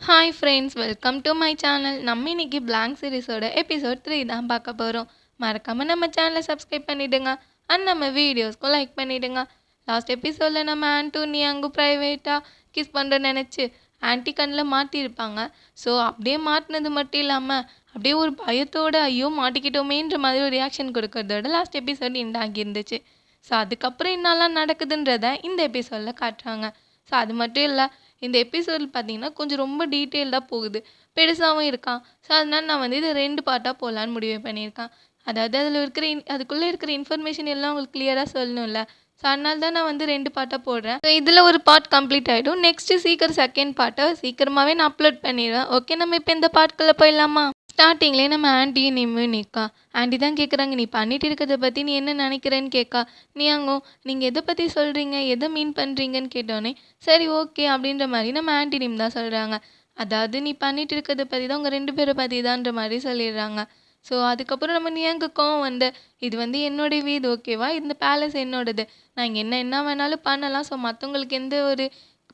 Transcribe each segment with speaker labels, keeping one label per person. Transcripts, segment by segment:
Speaker 1: Hi friends welcome to my channel நம்ம இன்னைக்கு blank சீரிஸோட episode three தான் பார்க்க போகிறோம் மறக்காமல் நம்ம சேனலை சப்ஸ்கிரைப் பண்ணிவிடுங்க அண்ட் நம்ம வீடியோஸ்க்கும் லைக் பண்ணிவிடுங்க லாஸ்ட் எபிசோடில் நம்ம ஆண்டோனி அங்கு ப்ரைவேட்டாக கிஸ் பண்ணுற நினச்சி ஆன்டி கண்ணில் மாட்டியிருப்பாங்க. ஸோ அப்படியே மாட்டினது மட்டும் இல்லாமல் அப்படியே ஒரு பயத்தோட ஐயோ மாட்டிக்கிட்டோமேன்ற மாதிரி ஒரு ரியாக்ஷன் கொடுக்கறதோட லாஸ்ட் எபிசோட் இண்டாகி இருந்துச்சு ஸோ அதுக்கப்புறம் என்னெல்லாம் நடக்குதுன்றத இந்த எபிசோடில் காட்டுறாங்க. ஸோ அது மட்டும் இல்லை இந்த எபிசோட் பார்த்தீங்கன்னா கொஞ்சம் ரொம்ப டீட்டெயில்டாக போகுது. பெருசாகவும் இருக்கான். ஸோ அதனால் நான் வந்து இதை ரெண்டு பார்ட்டாக போகலான்னு முடிவு பண்ணியிருக்கேன். அதாவது அதில் இருக்கிற இன் அதுக்குள்ளே இருக்கிற இன்ஃபர்மேஷன் எல்லாம் உங்களுக்கு கிளியராக சொல்லணும்ல. ஸோ அதனால தான் நான் வந்து ரெண்டு பார்ட்டாக போடுறேன். ஸோ இதில் ஒரு பார்ட் கம்ப்ளீட் ஆகிடும் நெக்ஸ்ட்டு சீக்கிரம் செகண்ட் பார்ட்டை சீக்கிரமாகவே நான் அப்லோட் பண்ணிடுவேன் ஓகே நம்ம இப்போ இந்த பாட்டுக்குள்ளே போயிடலாமா? ஸ்டார்டிங்லேயே நம்ம ஆண்டியும் நிம்மு நிற்கா ஆண்டி தான் கேட்குறாங்க நீ பண்ணிட்டு இருக்கிறத பற்றி நீ என்ன நினைக்கிறேன்னு கேட்கா நீ அங்கோ நீங்கள் எதை பற்றி சொல்கிறீங்க எதை மீன் பண்ணுறீங்கன்னு கேட்டோன்னே சரி ஓகே அப்படின்ற மாதிரி நம்ம ஆண்டி நிம் தான் சொல்கிறாங்க அதாவது நீ பண்ணிட்டு இருக்கிறத பற்றி தான் உங்கள் ரெண்டு பேரை பற்றி தான்ற மாதிரி சொல்லிடுறாங்க. ஸோ அதுக்கப்புறம் நம்ம நியாங்க கோவம் வந்து இது வந்து என்னுடைய வீடு ஓகேவா? இந்த பேலஸ் என்னோடது. நான் என்ன என்ன வேணாலும் பண்ணலாம். ஸோ மற்றவங்களுக்கு எந்த ஒரு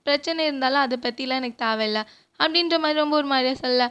Speaker 1: பிரச்சனை இருந்தாலும் அதை பற்றிலாம் எனக்கு தேவையில்லை. அப்படின்ற மாதிரி ரொம்ப ஒரு மாதிரியாக சொல்ல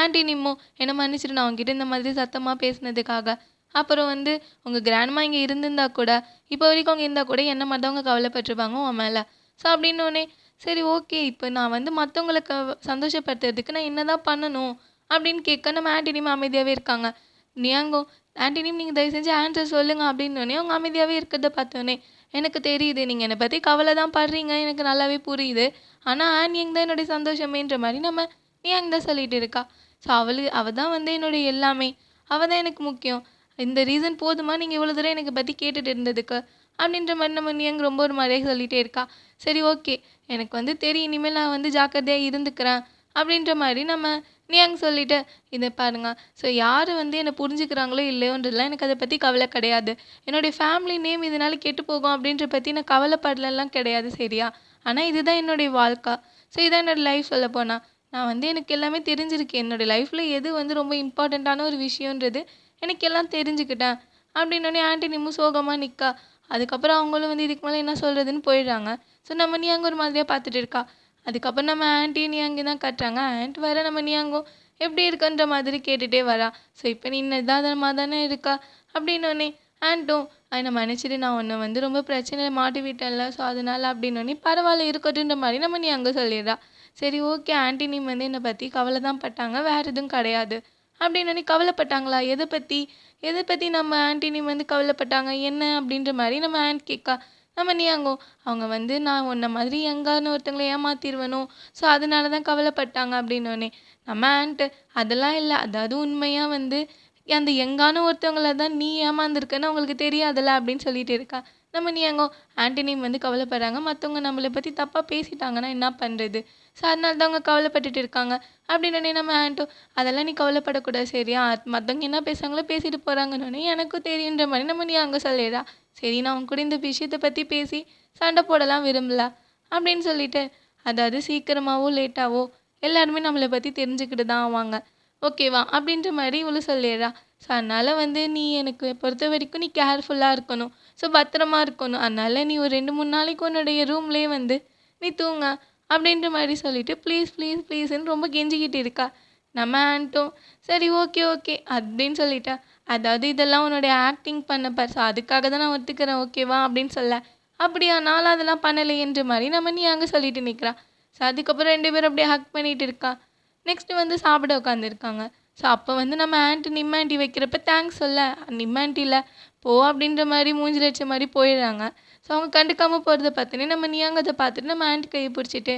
Speaker 1: ஆன்ட்டி நிம்மோ என்னை மன்னிச்சிட்டு நான் உங்ககிட்ட இந்த மாதிரி சத்தமாக பேசினதுக்காக. அப்புறம் வந்து உங்கள் கிராண்ட்மா இங்கே இருந்திருந்தா கூட இப்போ வரைக்கும் அவங்க இருந்தால் கூட என்ன மாதிரி தான் அவங்க கவலைப்பட்டிருப்பாங்க உன் மேலே. ஸோ அப்படின்னோடனே சரி ஓகே இப்போ நான் வந்து மற்றவங்களுக்கு சந்தோஷப்படுத்துறதுக்கு நான் என்ன தான் பண்ணணும் அப்படின்னு கேட்க நம்ம ஆன்டினியும் அமைதியாகவே இருக்காங்க. நியாங்கோ ஆன்டினியும் நீங்கள் தயவு செஞ்சு ஆன்சர் சொல்லுங்கள் அப்படின்னோடனே அவங்க அமைதியாகவே இருக்கிறத பார்த்தோன்னே எனக்கு தெரியுது நீங்கள் என்னை பற்றி கவலை தான் படுறீங்க எனக்கு நல்லாவே புரியுது. ஆனால் ஆன் எங்க தான் என்னுடைய சந்தோஷமேன்ற மாதிரி நம்ம நியாங் தான் சொல்லிகிட்டு இருக்கா. ஸோ அவளு அவள் தான் வந்து என்னுடைய எல்லாமே. அவள் தான் எனக்கு முக்கியம். இந்த ரீசன் போதுமா? நீங்கள் இவ்வளோ தூரம் எனக்கு பற்றி கேட்டுட்டு இருந்ததுக்கு அப்படின்ற மாதிரி நம்ம நியங் ரொம்ப ஒரு மாதிரியாக சொல்லிகிட்டே இருக்கா. சரி ஓகே எனக்கு வந்து தெரியும். இனிமேல் நான் வந்து ஜாக்கிரதையாக இருந்துக்கிறேன் அப்படின்ற மாதிரி நம்ம நியாங் சொல்லிட்டு இதை பாருங்க. ஸோ யார் வந்து என்னை புரிஞ்சுக்கிறாங்களோ இல்லையோன்றதுலாம் எனக்கு அதை பற்றி கவலை கிடையாது. என்னுடைய ஃபேமிலி நேம் இதனால் கெட்டு போகும் அப்படின்ற பற்றி நான் கவலைப்படலாம் கிடையாது சரியா? ஆனால் இதுதான் என்னுடைய வாழ்க்கை. ஸோ இதான் என்னோடய லைஃப் சொல்ல போனால் நான் வந்து எனக்கு எல்லாமே தெரிஞ்சிருக்கு. என்னோடய லைஃப்பில் எது வந்து ரொம்ப இம்பார்ட்டண்ட்டான ஒரு விஷயன்றது எனக்கு எல்லாம் தெரிஞ்சுக்கிட்டேன். அப்படின்னோடனே ஆன்ட்டி சோகமாக நிற்கா அதுக்கப்புறம் அவங்களும் வந்து இதுக்கு மேலே என்ன சொல்கிறதுன்னு போயிடுறாங்க. ஸோ நம்ம நியாங்க ஒரு மாதிரியாக பார்த்துட்டு இருக்கா? அதுக்கப்புறம் நம்ம ஆண்டி நியாங்கி தான் கட்டுறாங்க. ஆண்ட் வர நம்ம நியாங்கோ எப்படி இருக்குன்ற மாதிரி கேட்டுகிட்டே வரா. ஸோ இப்போ நீ நிதானமாக தானே இருக்கா? அப்படின்னோடனே ஆண்ட்டும் என்னை மன்னிச்சிட்டு நான் உன்னை வந்து ரொம்ப பிரச்சனையில் மாட்டி விட்டேன்ல ஸோ அதனால் அப்படின்னோடனே பரவாயில்ல இருக்கட்டுன்ற மாதிரி நம்ம நீ அங்கே சொல்லிடுறா. சரி ஓகே ஆன்ட்டி வந்து என்னை பற்றி கவலை தான் பட்டாங்க. வேறு எதுவும் கிடையாது. அப்படின்னு கவலைப்பட்டாங்களா? எதை பற்றி எதை பற்றி நம்ம ஆன்ட்டி வந்து கவலைப்பட்டாங்க? என்ன அப்படின்ற மாதிரி நம்ம ஆன்ட் கேட்கா நம்ம நீயாங்கோ அவங்க வந்து நான் உன்ன மாதிரி எங்கான்னு ஒருத்தங்களை ஏமாத்திடுவேனோ ஸோ அதனால தான் கவலைப்பட்டாங்க அப்படின்னோடனே நம்ம ஆண்ட்டு அதெல்லாம் இல்லை. அதாவது உண்மையாக வந்து அந்த எங்கான ஒருத்தவங்கள தான் நீ ஏமாந்துருக்கன்னு அவங்களுக்கு தெரியாதுல்ல அப்படின்னு சொல்லிட்டு இருக்கா. நம்ம நீ எங்கோ ஆண்டனியும் வந்து கவலைப்படுறாங்க. மற்றவங்க நம்மளை பற்றி தப்பாக பேசிட்டாங்கன்னா என்ன பண்ணுறது ஸோ அதனால தான் அவங்க கவலைப்பட்டுட்டு இருக்காங்க. அப்படின்னு நம்ம ஆண்ட்டும் அதெல்லாம் நீ கவலைப்படக்கூடாது சரியா? மற்றவங்க என்ன பேசுகிறாங்களோ பேசிட்டு போகிறாங்கன்னு எனக்கும் தெரியுன்ற மாதிரி நம்ம நீ அங்கே சொல்லிடுறா. சரி நான் அவங்க கூட இந்த விஷயத்தை பற்றி பேசி சண்டை போடலாம் விரும்பல. அப்படின்னு சொல்லிட்டு அதாவது சீக்கிரமாகவோ லேட்டாவோ எல்லாருமே நம்மளை பற்றி தெரிஞ்சுக்கிட்டு தான் ஆவாங்க. ஓகேவா அப்படின்ற மாதிரி இவ்வளோ சொல்லிடுறா. ஸோ அதனால் வந்து நீ எனக்கு பொறுத்த வரைக்கும் நீ கேர்ஃபுல்லாக இருக்கணும். ஸோ பத்திரமா இருக்கணும். அதனால் நீ ஒரு ரெண்டு மூணு நாளைக்கு உன்னுடைய ரூம்லேயே வந்து நீ தூங்க. அப்படின்ற மாதிரி சொல்லிட்டு ப்ளீஸ் ப்ளீஸ் ப்ளீஸ்ன்னு ரொம்ப கெஞ்சிக்கிட்டு இருக்கா. நம்ம ஆண்ட்டும் சரி ஓகே ஓகே அப்படின்னு சொல்லிட்டா. அதாவது இதெல்லாம் உன்னுடைய ஆக்டிங் பண்ண பர்ஸ் ஸோ அதுக்காக தான் நான் ஒத்துக்கிறேன் ஓகேவா அப்படின்னு சொல்ல அப்படியா நானும் அதெல்லாம் பண்ணலையேன்ற மாதிரி நம்ம நீ அங்கே சொல்லிட்டு நிற்கிறா ஸோ அதுக்கப்புறம் ரெண்டு பேரும் அப்படியே ஹக் பண்ணிகிட்டு இருக்கா. நெக்ஸ்ட்டு வந்து சாப்பிட உட்காந்துருக்காங்க ஸோ அப்போ வந்து நம்ம ஆண்ட்டு நிம்மாண்டி வைக்கிறப்ப தேங்க்ஸ் சொல்ல நிம்மாண்டியில் போ அப்படின்ற மாதிரி மூஞ்சில் அடிச்ச மாதிரி போயிடுறாங்க. ஸோ அவங்க கண்டுக்காமல் போகிறத பார்த்தோன்னே நம்ம நீயாங்கதை பார்த்துட்டு நம்ம ஆண்டி கையை பிடிச்சிட்டு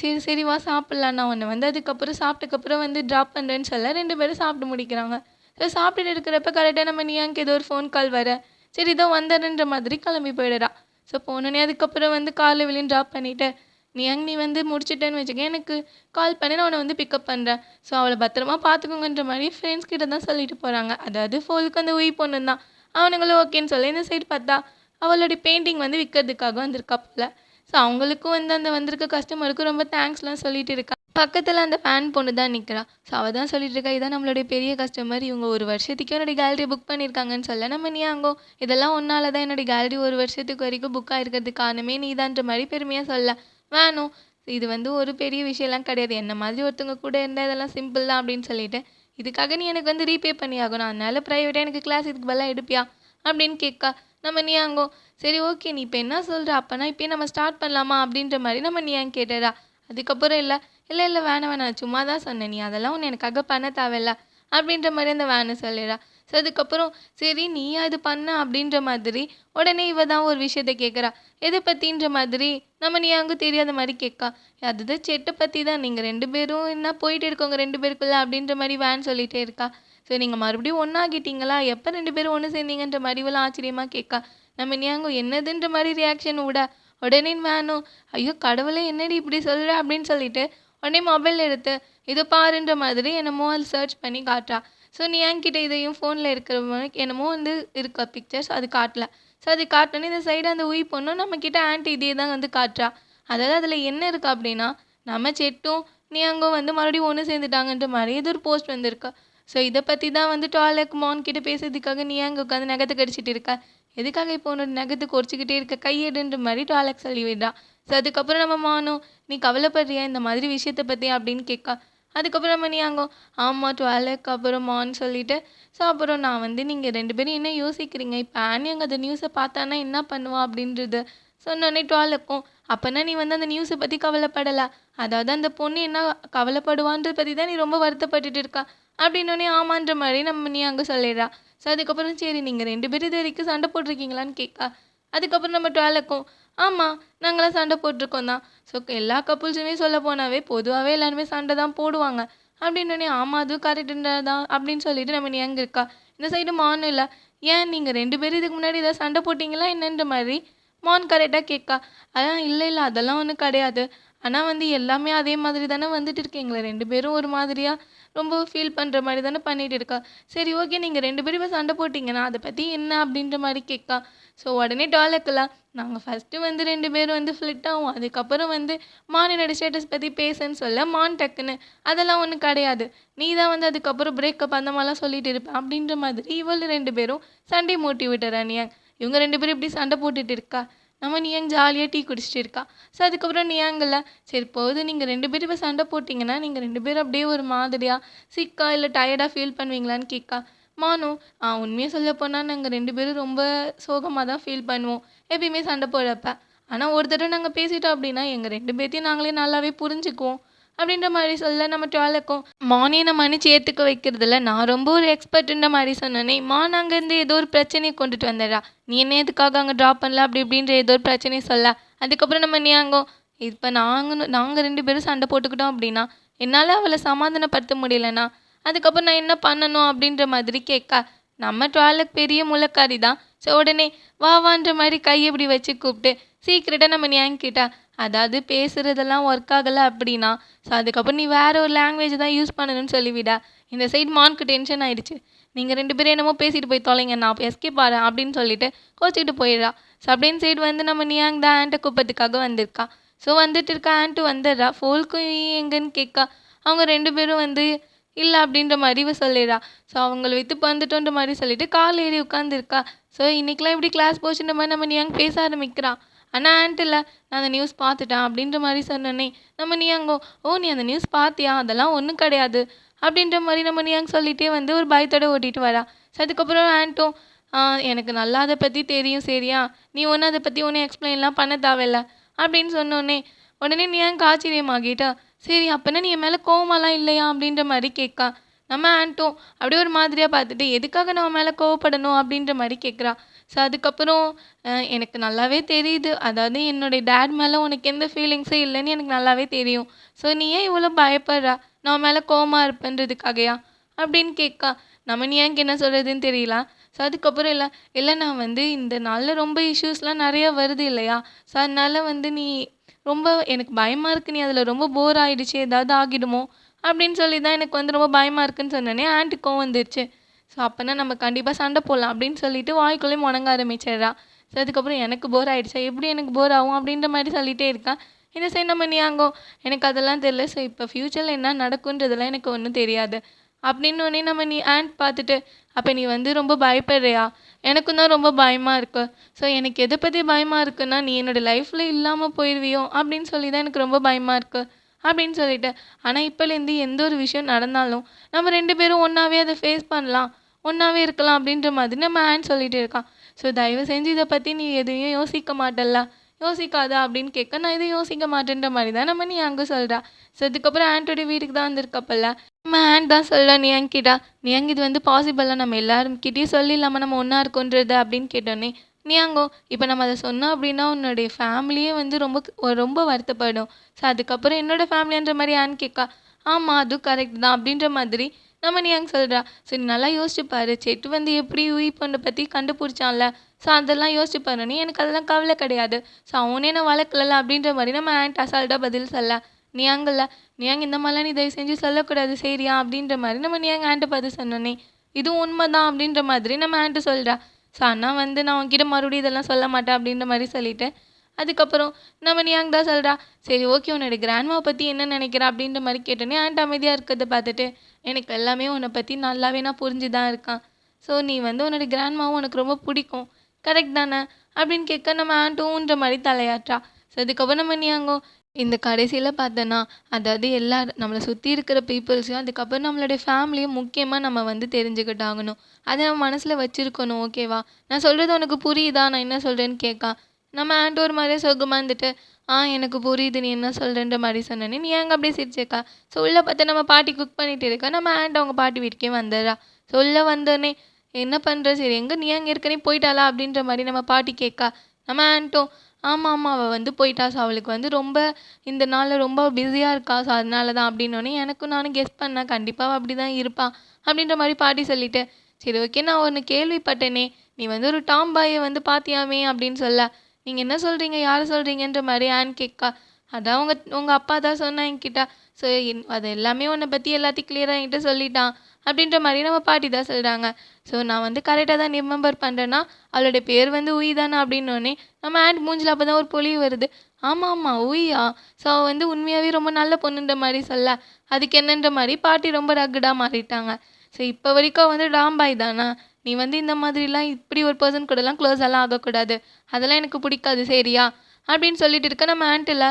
Speaker 1: சரி சரி வா சாப்பிட்லாம். நான் உன்னை வந்து அதுக்கப்புறம் சாப்பிட்டக்கப்புறம் வந்து ட்ராப் பண்ணுறேன்னு சொல்ல ரெண்டு பேரும் சாப்பிட்டு முடிக்கிறாங்க. ஸோ சாப்பிட்டுட்டு இருக்கிறப்ப கரெக்டாக நம்ம நீயாங்க ஏதோ ஒரு ஃபோன் கால் வர சரி இதோ வந்துடுறன்ற மாதிரி கிளம்பி போயிடுறா. ஸோ போனோடனே அதுக்கப்புறம் வந்து காலை வெளியும் ட்ராப் பண்ணிவிட்டு நீ அங்கே நீ வந்து முடிச்சிட்டேன்னு வச்சுக்க எனக்கு கால் பண்ணி நான் உன்னை வந்து பிக்கப் பண்ணுறேன் ஸோ அவளை பத்திரமா பார்த்துக்கோங்கன்ற மாதிரி ஃப்ரெண்ட்ஸ் கிட்ட தான் சொல்லிட்டு போகிறாங்க அதாவது ஃபோலுக்கு அந்த உயிர் பொண்ணு தான் அவனுங்களும் ஓகேன்னு சொல்லி இந்த சைடு பார்த்தா அவளுடைய பெயிண்டிங் வந்து விற்கிறதுக்காக வந்திருக்கா போல். ஸோ அவங்களுக்கும் வந்து அந்த வந்திருக்க கஸ்டமருக்கும் ரொம்ப தேங்க்ஸ்லாம் சொல்லிட்டு இருக்கா. பக்கத்தில் அந்த ஃபேன் பொண்ணு தான் நிற்கிறா ஸோ அவள் தான் சொல்லிட்டு இருக்கா இதான் நம்மளுடைய பெரிய கஸ்டமர் இவங்க ஒரு வருஷத்துக்கு என்னுடைய கேலரி புக் பண்ணியிருக்காங்கன்னு சொல்ல. நம்ம நீ அங்கோ இதெல்லாம் ஒன்றால தான் என்னுடைய கேலரி ஒரு வருஷத்துக்கு வரைக்கும் புக் ஆகிருக்கிறது காரணமே நீதான்ற மாதிரி பெருமையாக சொல்ல. வேணும் இது வந்து ஒரு பெரிய விஷயம்லாம் கிடையாது. என்ன மாதிரி ஒருத்தவங்க கூட இருந்தால் இதெல்லாம் சிம்பிள் தான் அப்படின்னு சொல்லிட்டு இதுக்காக நீ எனக்கு வந்து ரீபே பண்ணி ஆகணும் அதனால ப்ரைவேட்டாக எனக்கு கிளாஸ் இதுக்கு பதிலாக எடுப்பியா? அப்படின்னு கேட்கா நம்ம நியாங்கோ சரி ஓகே நீ இப்போ என்ன சொல்கிற அப்போனா இப்போயே நம்ம ஸ்டார்ட் பண்ணலாமா? அப்படின்ற மாதிரி நம்ம நியாங் கேட்டதா அதுக்கப்புறம் இல்லை இல்லை இல்லை வேணாம் வேணாம் சும்மா தான் சொன்னேன். நீ அதெல்லாம் ஒன்று எனக்காக பண்ண தேவையில்ல. அப்படின்ற மாதிரி அந்த வேனை சொல்லிடுறா ஸோ அதுக்கப்புறம் சரி நீயா இது பண்ண? அப்படின்ற மாதிரி உடனே இவ தான் ஒரு விஷயத்த கேட்குறா எதை பற்றின்ற மாதிரி? நம்ம நீ அங்கே தெரியாத மாதிரி கேட்கா அதுதான் செட்டை பற்றி தான் நீங்கள் ரெண்டு பேரும் என்ன போயிட்டு இருக்கோங்க ரெண்டு பேருக்குள்ள? அப்படின்ற மாதிரி வேன் சொல்லிகிட்டே இருக்கா. ஸோ நீங்கள் மறுபடியும் ஒன்றாகிட்டீங்களா எப்போ ரெண்டு பேரும் ஒன்று சேர்ந்தீங்கன்ற மாதிரிவெல்லாம் ஆச்சரியமாக கேட்கா. நம்ம நியாங்கோ என்னதுன்ற மாதிரி ரியாக்ஷன் விட உடனே வேணும் ஐயோ கடவுளே என்னடி இப்படி சொல்கிற அப்படின்னு சொல்லிட்டு உடனே மொபைல் எடுத்து இதை பாருன்ற மாதிரி என்னமோ அது சர்ச் பண்ணி காட்டுறா. ஸோ நீ என்கிட்ட இதையும் ஃபோனில் இருக்கிற மாதிரி என்னமோ வந்து இருக்க பிக்சர்ஸ் அது காட்டல. ஸோ அது காட்டினே இந்த சைடு அந்த உய் பொண்ணும் நம்மக்கிட்ட ஆன்ட்டி இதே தான் வந்து காட்டுறா. அதாவது அதில் என்ன இருக்குது அப்படின்னா நம்ம செட்டும் நீ அங்கே வந்து மறுபடியும் ஒன்று சேர்ந்துட்டாங்கன்ற மாதிரி இது ஒரு போஸ்ட் வந்திருக்கு. ஸோ இதை பற்றி தான் வந்து டாய்லெட் மான் கிட்ட பேசுறதுக்காக நீ அங்கே உட்காந்து நகத்தை கடிச்சிட்டு இருக்க? எதுக்காக இப்போ உன்னோட நகத்தை குறைச்சிக்கிட்டே இருக்க? கையெடுன்ற மாதிரி டாலக் சொல்லி விடுறா ஸோ அதுக்கப்புறம் நம்ம மானும் நீ கவலைப்படுறியா இந்த மாதிரி விஷயத்தை பற்றி அப்படின்னு கேட்கா. அதுக்கப்புறம் நம்ம நீ அங்கே ஆமாம் டுவெலுக்கு அப்புறம் மான்னு சொல்லிட்டு ஸோ அப்புறம் நான் வந்து நீங்கள் ரெண்டு பேரும் என்ன யோசிக்கிறீங்க? இப்போ ஆனி அங்கே அந்த நியூஸை பார்த்தானா என்ன பண்ணுவா? அப்படின்றது சொன்னோடனே டுவெலுக்கும் அப்போனா நீ வந்து அந்த நியூஸை பற்றி கவலைப்படலை? அதாவது அந்த பொண்ணு என்ன கவலைப்படுவான்றது பற்றி தான் நீ ரொம்ப வருத்தப்பட்டுட்டு இருக்கா? அப்படின்னோடனே ஆமான்ற மாதிரி நம்ம நீ அங்கே சொல்லிடுறா. ஸோ அதுக்கப்புறம் சரி நீங்கள் ரெண்டு பேரும் இது வரைக்கும் சண்டை போட்டிருக்கீங்களான்னு கேட்கா அதுக்கப்புறம் நம்ம டுவெலுக்கும் ஆமாம் நாங்களாம் சண்டை போட்டிருக்கோம் தான். ஸோ எல்லா கப்புள்ஸுமே சொல்ல போனாவே பொதுவாகவே எல்லாருமே சண்டை தான் போடுவாங்க. அப்படின்னோடனே ஆமாம் அதுவும் கரெக்டுன்றா தான் அப்படின்னு சொல்லிட்டு நம்ம நீ அங்கே இருக்கா? இந்த சைடு மானும் இல்லை. ஏன் நீங்கள் ரெண்டு பேரும் இதுக்கு முன்னாடி ஏதாவது சண்டை போட்டிங்களா என்னன்ற மாதிரி? மான் கரெக்டாக கேட்கா அதான் இல்லை இல்லை அதெல்லாம் ஒன்றும் கிடையாது. ஆனால் வந்து எல்லாமே அதே மாதிரி தானே வந்துட்டு இருக்கீங்களே ரெண்டு பேரும் ஒரு மாதிரியாக ரொம்ப ஃபீல் பண்ணுற மாதிரி தானே பண்ணிகிட்டு இருக்கா? சரி ஓகே நீங்கள் ரெண்டு பேரும் இப்போ சண்டை போட்டிங்கன்னா அதை பற்றி என்ன அப்படின்ற மாதிரி கேட்கா. ஸோ உடனே டாலக்கலாம் நாங்கள் ஃபஸ்ட்டு வந்து ரெண்டு பேரும் வந்து ஃப்ளிட் ஆகும் அதுக்கப்புறம் வந்து மான் என்னோட ஸ்டேட்டஸ் பற்றி பேசுன்னு சொல்ல மான் டக்குன்னு. அதெல்லாம் ஒன்றும் கிடையாது. நீ தான் வந்து அதுக்கப்புறம் பிரேக்கப் அந்த மாதிரிலாம் சொல்லிட்டு இருப்பேன் அப்படின்ற மாதிரி இவள் ரெண்டு பேரும் சண்டை மூட்டி விட்டுறா இவங்க ரெண்டு பேரும் இப்படி சண்டை போட்டுட்டு இருக்கா? நம்ம நியாங் ஜாலியாக டீ குடிச்சிட்டு இருக்கா. ஸோ அதுக்கப்புறம் நியாங்கில் சரி போகுது. நீங்கள் ரெண்டு பேரும் இப்போ சண்டை போட்டிங்கன்னா நீங்கள் ரெண்டு பேரும் அப்படியே ஒரு மாதிரியாக சிக்கா இல்லை டயர்டாக ஃபீல் பண்ணுவீங்களான்னு கேட்கா மானு ஆ உண்மையாக சொல்ல போனால் நாங்கள் ரெண்டு பேரும் ரொம்ப சோகமாக தான் ஃபீல் பண்ணுவோம். எப்பயுமே சண்டை போடுறப்ப. ஆனால் ஒரு தடவை நாங்கள் பேசிட்டோம் அப்படின்னா எங்கள் ரெண்டு பேர்த்தையும் நாங்களே நல்லாவே புரிஞ்சுக்குவோம். அப்படின்ற மாதிரி சொல்ல நம்ம டுவெலுக்கும் மானியை நம்ம மன்னிச்சு ஏற்றுக்க வைக்கிறதுல நான் ரொம்ப ஒரு எக்ஸ்பர்ட்டுன்ற மாதிரி சொன்னேனே. மான் அங்கேருந்து ஏதோ ஒரு பிரச்சனையை கொண்டுட்டு வந்துடுறா நீ என்ன எதுக்காக அங்கே ட்ராப் பண்ணல? அப்படி இப்படின்ற ஏதோ ஒரு பிரச்சனையை சொல்ல. அதுக்கப்புறம் நம்ம நீ அங்கோ இப்போ நாங்கள் நாங்கள் ரெண்டு பேரும் சண்டை போட்டுக்கிட்டோம் அப்படின்னா என்னால் அவளை சமாதானப்படுத்த முடியலண்ணா அதுக்கப்புறம் நான் என்ன பண்ணணும் அப்படின்ற மாதிரி கேட்க. நம்ம டுவெலுக்கு பெரிய முளைக்காரி தான். ஸோ உடனே வா வான்ற மாதிரி கையை இப்படி வச்சு கூப்பிட்டு சீக்கிரட்டாக நம்ம நியாங்கிட்டா அதாவது பேசுகிறதெல்லாம் ஒர்க் ஆகலை அப்படின்னா ஸோ அதுக்கப்புறம் நீ வேறு ஒரு லாங்குவேஜ் தான் யூஸ் பண்ணணும்னு சொல்லிவிடா இந்த சைடு மான்க்கு டென்ஷன் ஆயிடுச்சு. நீங்கள் ரெண்டு பேரும் என்னமோ பேசிட்டு போய் தொலைங்க நான் எஸ்கேப் ஆகிறேன் அப்படின்னு சொல்லிட்டு கோச்சிக்கிட்டு போயிடுறா. ஸோ அப்படின்னு சைடு வந்து நம்ம நியாங் தான் ஆண்ட்டை கூப்பத்துக்காக வந்திருக்கா. ஸோ வந்துட்டு இருக்க ஆண்ட்டு வந்துடுறா. ஃபோல்க்கும் எங்கன்னு கேட்கா. அவங்க ரெண்டு பேரும் வந்து இல்லை அப்படின்ற மாதிரி சொல்லிடுறா. ஸோ அவங்கள வித்து வந்துட்டோன்ற மாதிரி சொல்லிட்டு கால் ஏறி உட்காந்துருக்கா ஸோ இன்றைக்கெலாம் இப்படி கிளாஸ் போச்சுன்ற மாதிரி நம்ம நியாங் பேச ஆரம்பிக்கிறான் ஆனால் ஆண்ட் இல்லை. நான் அந்த நியூஸ் பார்த்துட்டேன் அப்படின்ற மாதிரி சொன்னோன்னே நம்ம நியாங்கோ ஓ நீ அந்த நியூஸ் பார்த்தியா? அதெல்லாம் ஒன்றும் கிடையாது. அப்படின்ற மாதிரி நம்ம நியாங் சொல்லிகிட்டே வந்து ஒரு பயத்தோட ஓட்டிட்டு வரா. ஸோ அதுக்கப்புறம் ஆண்ட்டும் எனக்கு நல்லா அதை பற்றி தெரியும் சரியா? நீ ஒன்றும் அதை பற்றி ஒன்றும் எக்ஸ்பிளைன்லாம் பண்ண தேவையில்ல. அப்படின்னு சொன்னோன்னே உடனே நியாங் ஆச்சரியமாகிட்டா சரி அப்போனா நீ என் மேலே கோவமாலாம் இல்லையா? அப்படின்ற மாதிரி கேட்கா நம்ம ஆண்ட்டும் அப்படியே ஒரு மாதிரியாக பார்த்துட்டு எதுக்காக நம்ம மேலே கோவப்படணும்? அப்படின்ற மாதிரி கேட்குறா ஸோ அதுக்கப்புறம் எனக்கு நல்லாவே தெரியுது. அதாவது என்னுடைய டேட் மேலே உனக்கு எந்த ஃபீலிங்ஸும் இல்லைன்னு எனக்கு நல்லாவே தெரியும். ஸோ நீ ஏன் இவ்வளோ பயப்படுறா? நான் மேலே கோவமாக இருப்பேன்றதுக்காகயா? அப்படின்னு கேட்கா. நம்ம நீ ஏன் என்ன சொல்கிறதுன்னு தெரியல. ஸோ அதுக்கப்புறம் இல்லை இல்லை நான் வந்து இந்த நாளில் ரொம்ப இஷ்யூஸ்லாம் நிறையா வருது இல்லையா? ஸோ அதனால் வந்து நீ ரொம்ப எனக்கு பயமாக இருக்கு. நீ அதில் ரொம்ப போர் ஆகிடுச்சு ஏதாவது ஆகிடுமோ? அப்படின்னு சொல்லி தான் எனக்கு வந்து ரொம்ப பயமாக இருக்குன்னு சொன்னோன்னே ஆண்ட்டுக்கும் வந்துருச்சு. அப்போனா நம்ம கண்டிப்பாக சண்டை போடலாம் அப்படின்னு சொல்லிட்டு வாய்க்குள்ளே முணங்க ஆரம்பிச்சிடுறா. ஸோ அதுக்கப்புறம் எனக்கு போர் ஆகிடுச்சா எப்படி எனக்கு போர் ஆகும் அப்படின்ற மாதிரி சொல்லிகிட்டே இருக்கா. இந்த சைடு நம்ம நீயாங்கோ. எனக்கு அதெல்லாம் தெரியல. ஸோ இப்போ ஃப்யூச்சரில் என்ன நடக்குன்றதெல்லாம் எனக்கு ஒன்றும் தெரியாது. அப்படின்னு உடனே நம்ம நீ ஆண்ட் பார்த்துட்டு அப்போ நீ வந்து ரொம்ப பயப்படுறியா? எனக்கும் தான் ரொம்ப பயமாக இருக்கு. ஸோ எனக்கு எதை பற்றி பயமாக இருக்குன்னா நீ என்னோடய லைஃப்பில் இல்லாமல் போயிடுவியோ அப்படின்னு சொல்லி தான் எனக்கு ரொம்ப பயமாக இருக்குது அப்படின்னு சொல்லிட்டு ஆனால் இப்போலேருந்து எந்த ஒரு விஷயம் நடந்தாலும் நம்ம ரெண்டு பேரும் ஒன்றாவே அதை ஃபேஸ் பண்ணலாம். ஒன்றாவே இருக்கலாம் அப்படின்ற மாதிரி நம்ம ஆன் சொல்லிகிட்டு இருக்கான். ஸோ தயவு செஞ்சு இதை பற்றி நீ எதையும் யோசிக்க மாட்டல்ல. யோசிக்காத அப்படின்னு கேட்க நான் எதுவும் யோசிக்க மாட்டேன்ற மாதிரி தான் நம்ம நீ அங்கே சொல்கிறா ஸோ அதுக்கப்புறம் ஆண்டோடைய வீட்டுக்கு தான் வந்திருக்கப்பல்ல. நம்ம ஆண்ட் தான் சொல்கிறா நீ அங்கிட்டா நீ அங்கே இது வந்து பாசிபிளாக நம்ம எல்லாருக்கிட்டையும் சொல்லிடலாமா? நம்ம ஒன்றா இருக்கோன்றது? அப்படின்னு கேட்டோன்னே நீ அங்கோ இப்போ நம்ம அதை சொன்னோம் அப்படின்னா உன்னுடைய ஃபேமிலியே வந்து ரொம்ப ரொம்ப வருத்தப்படும். ஸோ அதுக்கப்புறம் என்னோடய ஃபேமிலின்ற மாதிரி ஆன் கேட்கா ஆமாம் அதுவும் கரெக்ட் தான் அப்படின்ற மாதிரி நம்ம நீ சொல்கிறா சரி நல்லா யோசிச்சு பாரு. செட்டு வந்து எப்படி உயிர் பொண்ணை பற்றி கண்டுபிடிச்சான்ல. ஸோ அதெல்லாம் யோசிச்சு பாருன்னு எனக்கு அதெல்லாம் கவலை கிடையாது. ஸோ அவனே நான் வளர்க்கல அப்படின்ற மாதிரி நம்ம ஆண்ட் அசால்ட்டாக பதில் சொல்ல. நீ அங்கல்ல நீ அங்கே இந்த மாதிரிலாம் நீ தயவு செஞ்சு சொல்லக்கூடாது. சரியா? அப்படின்ற மாதிரி நம்ம நீ அங்கே ஆண்ட்டை பார்த்து சொன்னோன்னே இதுவும் உண்மை தான் அப்படின்ற மாதிரி நம்ம ஆண்ட்டு சொல்கிறா ஸோ அண்ணா வந்து நான் உங்ககிட்ட மறுபடியும் இதெல்லாம் சொல்ல மாட்டேன் அப்படின்ற மாதிரி சொல்லிவிட்டு அதுக்கப்புறம் நம்ம நியாங் தான் சொல்கிறா சரி ஓகே உன்னோட கிராண்ட்மாவை பற்றி என்ன நினைக்கிற? அப்படின்ற மாதிரி கேட்டோன்னே ஆண்ட் அமைதியாக இருக்கிறத பார்த்துட்டு எனக்கு எல்லாமே உன்னை பற்றி நல்லாவே நான் புரிஞ்சு தான் இருக்கான். ஸோ நீ வந்து உன்னோட கிராண்ட்மாவும் உனக்கு ரொம்ப பிடிக்கும். கரெக்ட் தானே? அப்படின்னு கேட்க நம்ம ஆண்ட்டுன்ற மாதிரி தலையாட்டுறா. ஸோ அதுக்கப்புறம் நம்ம நியாங்கோ இந்த கடைசியில் பார்த்தோன்னா அதாவது எல்லா நம்மளை சுற்றி இருக்கிற பீப்புள்ஸையும் அதுக்கப்புறம் நம்மளுடைய ஃபேமிலியும் முக்கியமாக நம்ம வந்து தெரிஞ்சுக்கிட்டாகணும். அதை நம்ம மனசில் வச்சுருக்கணும் ஓகேவா நான் சொல்கிறது உனக்கு புரியுதா? நான் என்ன சொல்கிறேன்னு கேட்கா. நம்ம ஆண்ட்டு ஒரு மாதிரியே சொகமாக இருந்துட்டு ஆ எனக்கு புரியுது நீ என்ன சொல்கிறன்ற மாதிரி சொன்னோன்னே நீ அங்கே அப்படியே சிரிச்சேக்கா ஸோ உள்ளே பார்த்து நம்ம பாட்டி குக் பண்ணிகிட்டு இருக்கா? நம்ம ஆண்ட் அவங்க பாட்டி வீட்டுக்கே வந்துடுறா ஸோ உள்ளே வந்தோடனே என்ன பண்ணுற சரி எங்கே நீ அங்கே இருக்கனே போயிட்டாளா? அப்படின்ற மாதிரி நம்ம பாட்டி கேட்கா. நம்ம ஆண்ட்டும் ஆமாம் ஆமாம் அவள் வந்து போயிட்டா ஸோ அவளுக்கு வந்து ரொம்ப இந்த நாளில் ரொம்ப பிஸியாக இருக்கா ஸோ அதனால தான். அப்படின்னோடனே எனக்கும் நானும் கெஸ் பண்ணேன் கண்டிப்பாக அப்படி தான் இருப்பாள் அப்படின்ற மாதிரி பாட்டி சொல்லிட்டு சரி ஓகே நான் ஒன்று கேள்விப்பட்டேனே நீ வந்து ஒரு டாம் பாயை வந்து பார்த்தியாமே அப்படின்னு சொல்ல. நீங்கள் என்ன சொல்கிறீங்க யாரை சொல்கிறீங்கன்ற மாதிரி ஆன் கேட்கா அதான் உங்கள் உங்கள் அப்பா தான் சொன்னான் என்கிட்ட ஸோ அது எல்லாமே உன்னை பற்றி எல்லாத்தையும் கிளியராக என்கிட்ட சொல்லிட்டான் அப்படின்ற மாதிரி நம்ம பாட்டி தான் சொல்கிறாங்க ஸோ நான் வந்து கரெக்டாக தான் ரிமெம்பர் பண்ணுறேன்னா அவளுடைய பேர் வந்து உய் தானே அப்படின்னோடனே நம்ம ஆண்ட் மூஞ்சில் அப்போ தான் ஒரு பொலி வருது. ஆமாம் ஆமாம் உய்யா. ஸோ அவள் வந்து உண்மையாகவே ரொம்ப நல்ல பொண்ணுன்ற மாதிரி சொல்ல அதுக்கு என்னன்ற மாதிரி பாட்டி ரொம்ப ரகுடாக மாறிட்டாங்க. ஸோ இப்போ வரைக்கும் வந்து டாம்பாய் தானா? நீ வந்து இந்த மாதிரிலாம் இப்படி ஒரு பர்சன் கூடலாம் க்ளோஸ் எல்லாம் ஆகக்கூடாது. அதெல்லாம் எனக்கு பிடிக்காது சரியா? அப்படின்னு சொல்லிட்டு இருக்க நம்ம ஆண்ட்டில்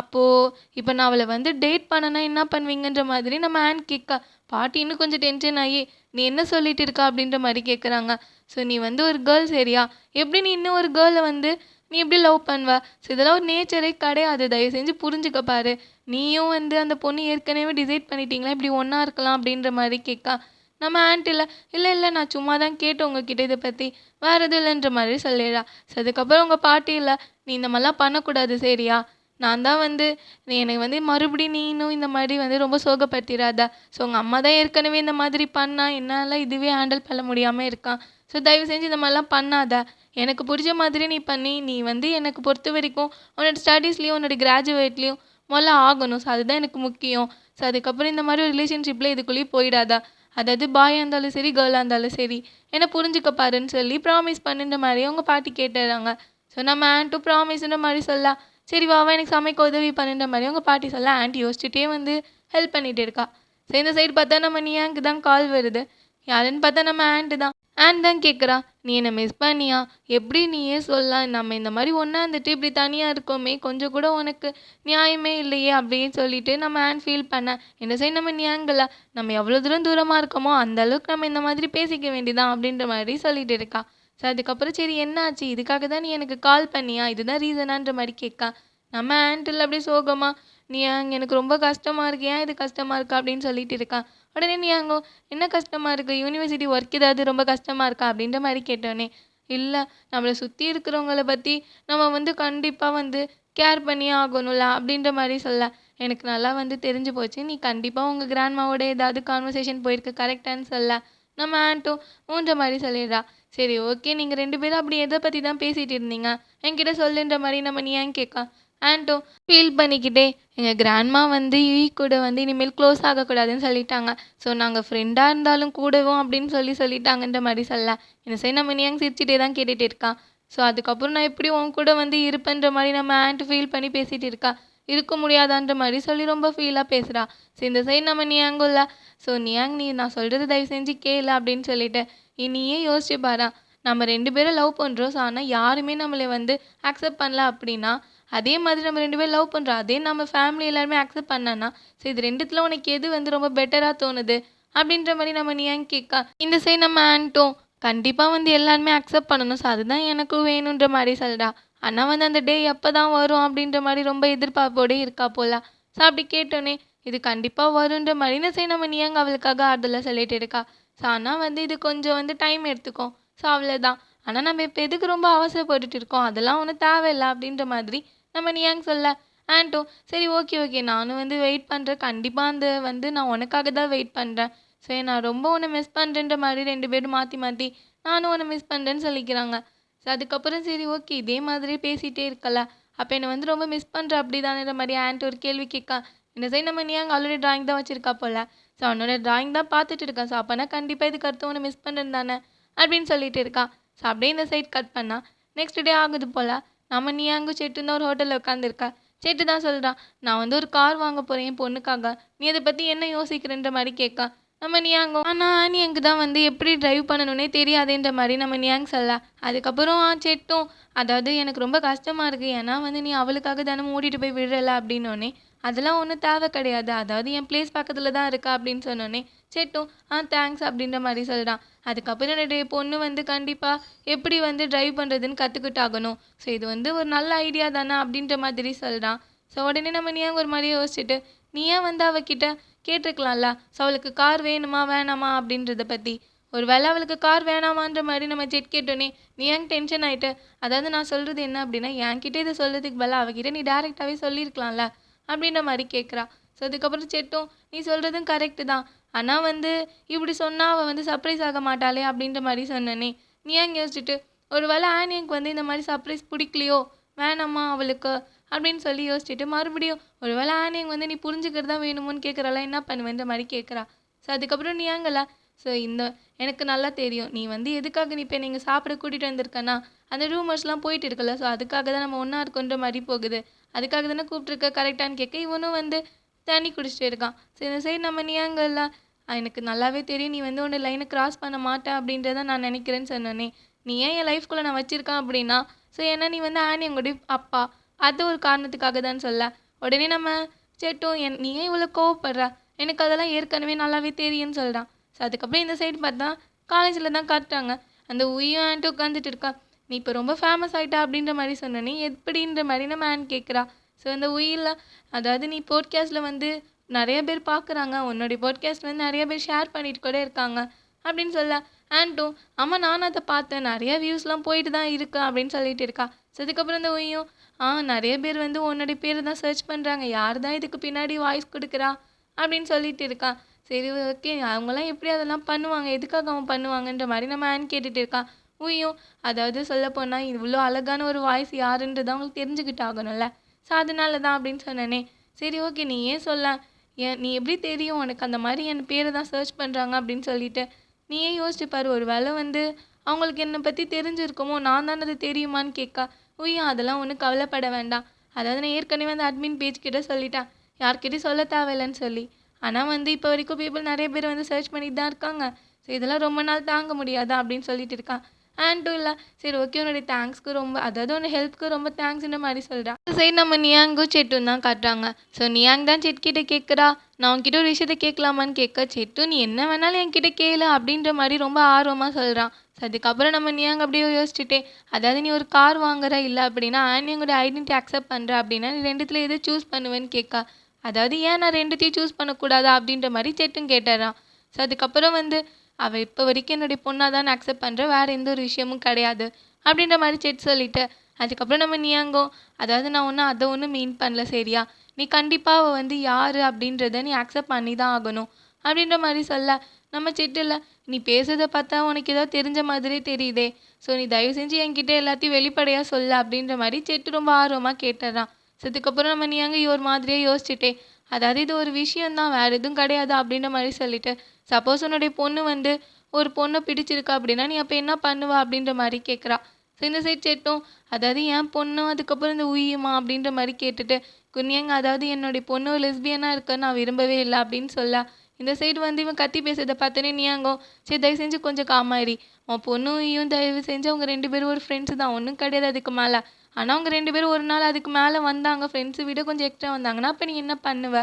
Speaker 1: அப்போது இப்போ நான் அவளை வந்து டேட் பண்ணனா என்ன பண்ணுவீங்கன்ற மாதிரி நம்ம ஆண்ட் கேட்க பாட்டி இன்னும் கொஞ்சம் டென்ஷன் ஆகி நீ என்ன சொல்லிட்டு இருக்கா? அப்படின்ற மாதிரி கேட்குறாங்க ஸோ நீ வந்து ஒரு கேர்ள் சரியா? எப்படி நீ இன்னும் ஒரு கேர்ளை வந்து நீ எப்படி லவ் பண்ணுவ? ஸோ இதெல்லாம் ஒரு நேச்சரே கிடையாது. தயவு செஞ்சு புரிஞ்சுக்க பாரு. நீயும் வந்து அந்த பொண்ணு ஏற்கனவே டிசைட் பண்ணிட்டீங்களா? இப்படி ஒன்றா இருக்கலாம் அப்படின்ற மாதிரி கேட்கா நம்ம ஆண்ட் இல்லை இல்லை இல்லை நான் சும்மா தான் கேட்டேன் உங்ககிட்ட இதை பற்றி வேறு எதுவும் இல்லைன்ற மாதிரி சொல்லிடுறா. ஸோ அதுக்கப்புறம் உங்கள் பாட்டி இல்லை நீ இந்த மாதிரிலாம் பண்ணக்கூடாது சரியா? நான் தான் வந்து நீ எனக்கு வந்து மறுபடியும் நீனும் இந்த மாதிரி வந்து ரொம்ப சோகப்படுத்திடாத. ஸோ உங்கள் அம்மா தான் ஏற்கனவே இந்த மாதிரி பண்ணா என்னால் இதுவே ஹேண்டில் பண்ண முடியாமல் இருக்கான் ஸோ தயவு செஞ்சு இந்த மாதிரிலாம் பண்ணாத. எனக்கு பிடிச்ச மாதிரி நீ பண்ணி நீ வந்து எனக்கு பொறுத்த வரைக்கும் உன்னோட ஸ்டடீஸ்லேயும் உன்னோட கிராஜுவேட்லேயும் முதல்ல ஆகணும். ஸோ அதுதான் எனக்கு முக்கியம். ஸோ அதுக்கப்புறம் இந்த மாதிரி ஒரு ரிலேஷன்ஷிப்பில் இதுக்குள்ளேயும் போயிடாதா. அதாவது பாயாக இருந்தாலும் சரி கேர்ளாக இருந்தாலும் சரி என்னை புரிஞ்சுக்க பாருன்னு சொல்லி ப்ராமிஸ் பண்ணுன்ற மாதிரி அவங்க பாட்டி கேட்டுறாங்க. ஸோ நம்ம ஆண்ட்டும் ப்ராமிஸ்ன்ற மாதிரி சொல்லலாம் சரி வாவா எனக்கு சமைக்க உதவி பண்ணுன்ற மாதிரி அவங்க பாட்டி சொல்ல. ஆண்டி யோசிச்சுட்டே வந்து ஹெல்ப் பண்ணிகிட்டு இருக்கா. ஸோ இந்த சைடு பார்த்தா நம்ம நீயாங்க்கு தான் கால் வருது. யாருன்னு பார்த்தா நம்ம ஆண்ட்டு தான். ஆன் தான் கேட்குறா நீ என்னை மிஸ் பண்ணியா? எப்படி நீயே சொல்லலாம் நம்ம இந்த மாதிரி ஒன்றா இருந்துட்டு இப்படி தனியாக இருக்கோமே கொஞ்சம் கூட உனக்கு நியாயமே இல்லையே அப்படின்னு சொல்லிட்டு நம்ம ஆன் ஃபீல் பண்ண. என்ன செய்ய நம்ம நியாங்கல நம்ம எவ்வளோ தூரம் தூரமாக இருக்கோமோ அந்த அளவுக்கு நம்ம இந்த மாதிரி பேசிக்க வேண்டியதான் அப்படின்ற மாதிரி சொல்லிட்டு இருக்கா. ஸோ அதுக்கப்புறம் சரி என்னாச்சு? இதுக்காக தான் நீ எனக்கு கால் பண்ணியா? இதுதான் ரீசனான்ற மாதிரி கேட்கா நம்ம ஆண்டில் அப்படியே சோகமாக நீ எனக்கு ரொம்ப கஷ்டமாக இருக்கு ஏன் இது கஷ்டமாக இருக்கா? அப்படின்னு சொல்லிட்டு இருக்கான் உடனே நீ அங்கே என்ன கஷ்டமாக இருக்குது யூனிவர்சிட்டி ஒர்க் ஏதாவது ரொம்ப கஷ்டமாக இருக்கா? அப்படின்ற மாதிரி கேட்டோன்னே இல்லை நம்மளை சுற்றி இருக்கிறவங்கள பற்றி நம்ம வந்து கண்டிப்பாக வந்து கேர் பண்ணியே ஆகணும்ல அப்படின்ற மாதிரி சொல்ல. எனக்கு நல்லா வந்து தெரிஞ்சு போச்சு. நீ கண்டிப்பாக உங்கள் கிராண்ட்மாவோட ஏதாவது கான்வர்சேஷன் போயிருக்கு. கரெக்டான்னு சொல்ல. நம்ம ஆண்ட்டும் ஊன்ற மாதிரி சொல்லிடுறா. சரி ஓகே நீங்கள் ரெண்டு பேரும் அப்படி எதை பற்றி தான் பேசிகிட்டு இருந்தீங்க? என்கிட்ட சொல்லுன்ற மாதிரி நம்ம நீ ஏன் கேட்கா? ஆண்ட்டும் ஃபீல் பண்ணிக்கிட்டே எங்கள் கிராண்ட்மா வந்து ஈ கூட வந்து இனிமேல் க்ளோஸ் ஆகக்கூடாதுன்னு சொல்லிட்டாங்க. ஸோ நாங்கள் ஃப்ரெண்டாக இருந்தாலும் கூடவும் அப்படின்னு சொல்லி சொல்லிட்டாங்கன்ற மாதிரி சொல்ல இந்த சைடு நம்ம நியாங் சிரிச்சிட்டே தான் கேட்டுகிட்டு இருக்கான் ஸோ அதுக்கப்புறம் நான் எப்படி உன் கூட வந்து இருப்பேன்ற மாதிரி நம்ம ஆண்ட் ஃபீல் பண்ணி பேசிகிட்டு இருக்கா? இருக்க முடியாதான்ற மாதிரி சொல்லி ரொம்ப ஃபீலாக பேசுகிறா ஸோ இந்த சைடு நம்ம நியாங்கும்ல ஸோ நியாங் நீ நான் சொல்கிறது தயவு செஞ்சு கேளு அப்படின்னு சொல்லிட்டு நீயே யோசிச்சு பாரா. நம்ம ரெண்டு பேரும் லவ் பண்ணுறோம் ஸோ ஆனால் யாருமே நம்மளை வந்து அக்செப்ட் பண்ணல அப்படின்னா அதே மாதிரி நம்ம ரெண்டு பேரும் லவ் பண்ணுறோம் அதே நம்ம ஃபேமிலி எல்லாருமே அக்செப்ட் பண்ணனா ஸோ இது ரெண்டுத்தில் உனக்கு எது வந்து ரொம்ப பெட்டராக தோணுது அப்படின்ற மாதிரி நம்ம நீ ஏன் கேட்க? இந்த சைடு நம்ம ஆன்ட்டோம் கண்டிப்பாக வந்து எல்லாருமே அக்செப்ட் பண்ணணும். ஸோ அதுதான் எனக்கும் வேணுன்ற மாதிரி சொல்கிறா ஆனால் வந்து அந்த டே எப்போ தான் வரும் அப்படின்ற மாதிரி ரொம்ப எதிர்பார்ப்போடே இருக்கா போல. ஸோ அப்படி கேட்டோன்னே இது கண்டிப்பாக வருன்ற மாதிரி இந்த சைடு நம்ம நீ ஏங்க அவளுக்காக ஆறுதலாக சொல்லிட்டு இருக்கா? ஸோ ஆனால் வந்து இது கொஞ்சம் வந்து டைம் எடுத்துக்கும். ஸோ அவ்வளோதான் ஆனால் நம்ம இப்போ எதுக்கு ரொம்ப அவசரப்பட்டுட்டு இருக்கோம்? அதெல்லாம் ஒன்றும் தேவையில்லை அப்படின்ற மாதிரி நம்ம நியாங் சொல்ல? ஆன்ட்டோ சரி ஓகே ஓகே நானும் வந்து வெயிட் பண்ணுறேன் கண்டிப்பாக அந்த வந்து நான் உனக்காக தான் வெயிட் பண்ணுறேன் சரி நான் ரொம்ப ஒன்று மிஸ் பண்ணுறேன்ற மாதிரி ரெண்டு பேரும் மாற்றி மாற்றி நானும் ஒன்று மிஸ் பண்ணுறேன்னு சொல்லிக்கிறாங்க. ஸோ அதுக்கப்புறம் சரி ஓகே இதே மாதிரி பேசிகிட்டே இருக்கல. அப்போ என்னை வந்து ரொம்ப மிஸ் பண்ணுற அப்படி தானேன்ற மாதிரி ஆண்ட் ஒரு கேள்வி கேட்கா. இந்த சைடு நம்ம நீ அங்கே ஆல்ரெடி டிராயிங் தான் வச்சுருக்கா போல? ஸோ அவனோட டிராயிங் தான் பார்த்துட்டு இருக்கான் ஸோ அப்போனா கண்டிப்பாக இதுக்கு அடுத்து ஒன்று மிஸ் பண்ணுறேன் தானே? அப்படின்னு சொல்லிட்டு இருக்கா. ஸோ அப்படியே இந்த சைட் கட் பண்ணால் நெக்ஸ்ட் டே ஆகுது போல். நம்ம நீ நீயாங்கும் செட்டுன்னு ஒரு ஹோட்டலில் உட்காந்துருக்கா செட்டு தான் சொல்கிறான் நான் வந்து ஒரு கார் வாங்க போகிறேன் என் பொண்ணுக்காக. நீ அதை பற்றி என்ன யோசிக்கிறன்ற மாதிரி கேட்கா. நம்ம நியாங்கும் ஆனால் நீ எனக்கு தான் வந்து எப்படி டிரைவ் பண்ணணுன்னே தெரியாதுன்ற மாதிரி நம்ம நியாங் சொல்ல. அதுக்கப்புறம் செட்டும் அதாவது எனக்கு ரொம்ப கஷ்டமாக இருக்குது ஏன்னா வந்து நீ அவளுக்காக தானே மூடிட்டு போய் விடுறல அப்படின்னோடனே அதெல்லாம் ஒன்றும் தேவை கிடையாது. அதாவது என் பிளேஸ் பக்கத்தில் தான் இருக்கா அப்படின்னு சொன்னோன்னே செட்டும். ஆ தேங்க்ஸ் அப்படின்ற மாதிரி சொல்கிறான் அதுக்கப்புறம் என்னுடைய பொண்ணு வந்து கண்டிப்பாக எப்படி வந்து ட்ரைவ் பண்ணுறதுன்னு கற்றுக்கிட்டாகணும் ஸோ இது வந்து ஒரு நல்ல ஐடியா தானே அப்படின்ற மாதிரி சொல்கிறான் ஸோ உடனே நம்ம நீ ஒரு மாதிரி யோசிச்சுட்டு நீ ஏன் வந்து அவகிட்ட கேட்டிருக்கலாம்ல? ஸோ அவளுக்கு கார் வேணுமா வேணாமா? அப்படின்றத பற்றி ஒரு வேளை அவளுக்கு கார் வேணாமான்ற மாதிரி நம்ம செட் கேட்டோன்னே நீ ஏன் டென்ஷன் ஆகிட்டு அதாவது நான் சொல்கிறது என்ன அப்படின்னா என்கிட்ட இதை சொல்கிறதுக்கு பதிலாக அவகிட்ட நீ டேரெக்டாகவே சொல்லியிருக்கலாம்ல? அப்படின்ற மாதிரி கேட்குறா ஸோ அதுக்கப்புறம் செட்டும் நீ சொல்கிறதும் கரெக்டு தான். ஆனால் வந்து இப்படி சொன்னால் அவள் வந்து சர்ப்ரைஸ் ஆக மாட்டாளே அப்படின்ற மாதிரி சொன்னனே. நீ ஏன் யோசிச்சுட்டு ஒரு வேளை ஆனியனுக்கு வந்து இந்த மாதிரி சர்ப்ரைஸ் பிடிக்கலையோ? வேணாமா அவளுக்கு? அப்படின்னு சொல்லி யோசிச்சுட்டு மறுபடியும் ஒரு வேளை ஆனியங்க வந்து நீ புரிஞ்சுக்கிறதா வேணுமோன்னு கேட்குறாளா என்ன பண்ணுவேன்ற மாதிரி கேட்குறா ஸோ அதுக்கப்புறம் நீ ஏங்கல ஸோ இந்த எனக்கு நல்லா தெரியும். நீ வந்து எதுக்காக நீ இப்போ நீங்கள் சாப்பிட கூட்டிகிட்டு வந்திருக்கனா? அந்த ரூமர்ஸ்லாம் போயிட்டு இருக்கல ஸோ அதுக்காக தான் நம்ம ஒன்றா இருக்கோன்ற மாதிரி போகுது. அதுக்காக தானே கூப்பிட்ருக்க கரெக்டான்னு கேட்க இவனும் வந்து தண்ணி குடிச்சிட்டு இருக்கான். சரி இந்த சைடு நம்ம நீயாங்கல்ல எனக்கு நல்லாவே தெரியும். நீ வந்து ஒன்று லைனை கிராஸ் பண்ண மாட்டேன் அப்படின்றத நான் நினைக்கிறேன்னு சொன்னேனே. நீ ஏன் என் லைஃப்குள்ளே நான் வச்சுருக்கேன் அப்படின்னா? ஸோ ஏன்னா நீ வந்து ஆனி எங்களுடைய அப்பா. அது ஒரு காரணத்துக்காக தான் சொல்ல. உடனே நம்ம செட்டும் என் நீ ஏன் இவ்வளோ கோவப்படுற? எனக்கு அதெல்லாம் ஏற்கனவே நல்லாவே தெரியும்னு சொல்கிறான் ஸோ அதுக்கப்புறம் இந்த சைடு பார்த்தா காலேஜில் தான் காட்டுறாங்க. அந்த உயும் ஆண்ட்டு உட்காந்துட்டு இருக்கா. நீ இப்போ ரொம்ப ஃபேமஸ் ஆகிட்டா அப்படின்ற மாதிரி சொன்னனே. எப்படின்ற மாதிரி? நம்ம ஆன் கேட்குறா. ஸோ இந்த உயிரில் அதாவது நீ போட்காஸ்ட்டில் வந்து நிறைய பேர் பார்க்குறாங்க உன்னுடைய போட்காஸ்ட் வந்து நிறைய பேர் ஷேர் பண்ணிட்டு கூட இருக்காங்க. அப்படின்னு சொல்ல ஆண்டும் ஆமாம் நான் அதை பார்த்தேன். நிறைய வியூஸ்லாம் போயிட்டு தான் இருக்கு அப்படின்னு சொல்லிட்டு இருக்கா. ஸோ அதுக்கப்புறம் இந்த உயும் ஆ நிறைய பேர் வந்து உன்னுடைய பேர் தான் சர்ச் பண்ணுறாங்க யார் தான் இதுக்கு பின்னாடி வாய்ஸ் கொடுக்குறா? அப்படின்னு சொல்லிட்டு இருக்கா. சரி ஓகே அவங்களாம் எப்படி அதெல்லாம் பண்ணுவாங்க? எதுக்காக அவன் பண்ணுவாங்கன்ற மாதிரி நம்ம ஆன் கேட்டுட்டு இருக்கா. உயும் அதாவது சொல்லப்போனால் இவ்வளோ அழகான ஒரு வாய்ஸ் யாருன்றது அவங்களுக்கு தெரிஞ்சுக்கிட்டு ஆகணும்ல ஸோ அதனால தான் அப்படின்னு சொன்னேனே. சரி ஓகே நீ ஏன் சொல்ல? ஏன் நீ எப்படி தெரியும்? உனக்கு அந்த மாதிரி என் பேரை தான் சர்ச் பண்ணுறாங்க அப்படின்னு சொல்லிட்டு. நீயே யோசிச்சு பாரு ஒரு வேளை வந்து அவங்களுக்கு என்னை பற்றி தெரிஞ்சிருக்குமோ? நான் தானே அது தெரியுமான்னு கேட்கா. உய்யா அதெல்லாம் ஒன்றும் கவலைப்பட வேண்டாம். அதாவது நான் ஏற்கனவே அந்த அட்மின் பேஜ் கிட்டே சொல்லிட்டேன். யார்கிட்டையும் சொல்ல தேவையில்லைன்னு சொல்லி. ஆனால் வந்து இப்போ வரைக்கும் பீப்புள் நிறைய பேர் வந்து சர்ச் பண்ணிட்டு தான் இருக்காங்க. ஸோ இதெல்லாம் ரொம்ப நாள் தாங்க முடியாதா அப்படின்னு சொல்லிட்டு இருக்கான் ஆன்ட்டும் இல்லை சரி ஓகே உன்னுடைய தேங்க்ஸ்க்கு ரொம்ப அதாவது உன்னை ஹெல்ப்க்கு ரொம்ப தேங்க்ஸ்ன்ற மாதிரி சொல்கிறா சைடு நம்ம நியாங்கும் செட்டும் தான் காட்டுறாங்க. ஸோ நியாங் தான் செட்கிட்ட கேட்குறா நான் உன்கிட்ட ஒரு விஷயத்த கேட்கலாமான்னு கேட்க செட்டு நீ என்ன வேணாலும் என்கிட்ட கேளு அப்படின்ற மாதிரி ரொம்ப ஆர்வமாக சொல்கிறான் ஸோ அதுக்கப்புறம் நம்ம நியாங் அப்படியே யோசிச்சுட்டே அதாவது நீ ஒரு கார் வாங்குற இல்லை அப்படின்னா ஆனியங்களோட ஐடென்டிட்டி அக்செப்ட் பண்ணுற அப்படின்னா நீ ரெண்டுத்தில் எது சூஸ் பண்ணுவேன்னு கேட்கா. அதாவது ஏன் நான் ரெண்டுத்தையும் சூஸ் பண்ணக்கூடாதா? அப்படின்ற மாதிரி செட்டும் கேட்டுறான். ஸோ அதுக்கப்புறம் வந்து அவள் இப்போ வரைக்கும் என்னுடைய பொண்ணாக தான் அக்செப்ட் பண்ணுறேன் வேறு எந்த ஒரு விஷயமும் கிடையாது. அப்படின்ற மாதிரி செட் சொல்லிட்டு அதுக்கப்புறம் நம்ம நியாங்கோ அதாவது நான் ஒன்றும் அதை ஒன்றும் மீன் பண்ணல சரியா? நீ கண்டிப்பாக அவள் வந்து யார் அப்படின்றத நீ அக்செப்ட் பண்ணி தான் ஆகணும். அப்படின்ற மாதிரி சொல்ல நம்ம செட்டில் நீ பேசுறதை பார்த்தா உனக்கு ஏதோ தெரிஞ்ச மாதிரியே தெரியுதே. ஸோ நீ தயவு செஞ்சு என்கிட்ட எல்லாத்தையும் வெளிப்படையாக சொல்ல அப்படின்ற மாதிரி செட்டு ரொம்ப ஆர்வமாக கேட்டுறான். ஸோ இதுக்கப்புறம் நம்ம நீ அங்கே ஒரு மாதிரியே யோசிச்சுட்டே. அதாவது இது ஒரு விஷயந்தான் வேறு எதுவும் கிடையாது அப்படின்ற மாதிரி சொல்லிட்டு சப்போஸ் உன்னுடைய பொண்ணு வந்து ஒரு பொண்ணை பிடிச்சிருக்கா அப்படின்னா நீ அப்போ என்ன பண்ணுவ அப்படின்ற மாதிரி கேட்குறா ஸோ இந்த சைட் செட்டும் அதாவது என் பொண்ணும் அதுக்கப்புறம் இந்த உயிமா அப்படின்ற மாதிரி கேட்டுட்டு குன்னியங்க அதாவது என்னுடைய பொண்ணு லெஸ்பியனாக இருக்க நான் விரும்பவே இல்லை அப்படின்னு சொல்ல. இந்த சைடு வந்து இவன் கத்தி பேசுறதை பார்த்தோன்னே நீயாங்கோ சரி தயவு செஞ்சு கொஞ்சம் காமாயிரி உன் பொண்ணும் தயவு செஞ்சு அவங்க ரெண்டு பேரும் ஒரு ஃப்ரெண்ட்ஸ் தான் ஒன்றும் கிடையாது அதுக்கு மேலே. ஆனால் அவங்க ரெண்டு பேரும் ஒரு நாள் அதுக்கு மேலே வந்தாங்க. ஃப்ரெண்ட்ஸை விட கொஞ்சம் எக்ஸ்ட்ரா வந்தாங்கன்னா அப்போ நீ என்ன பண்ணுவ?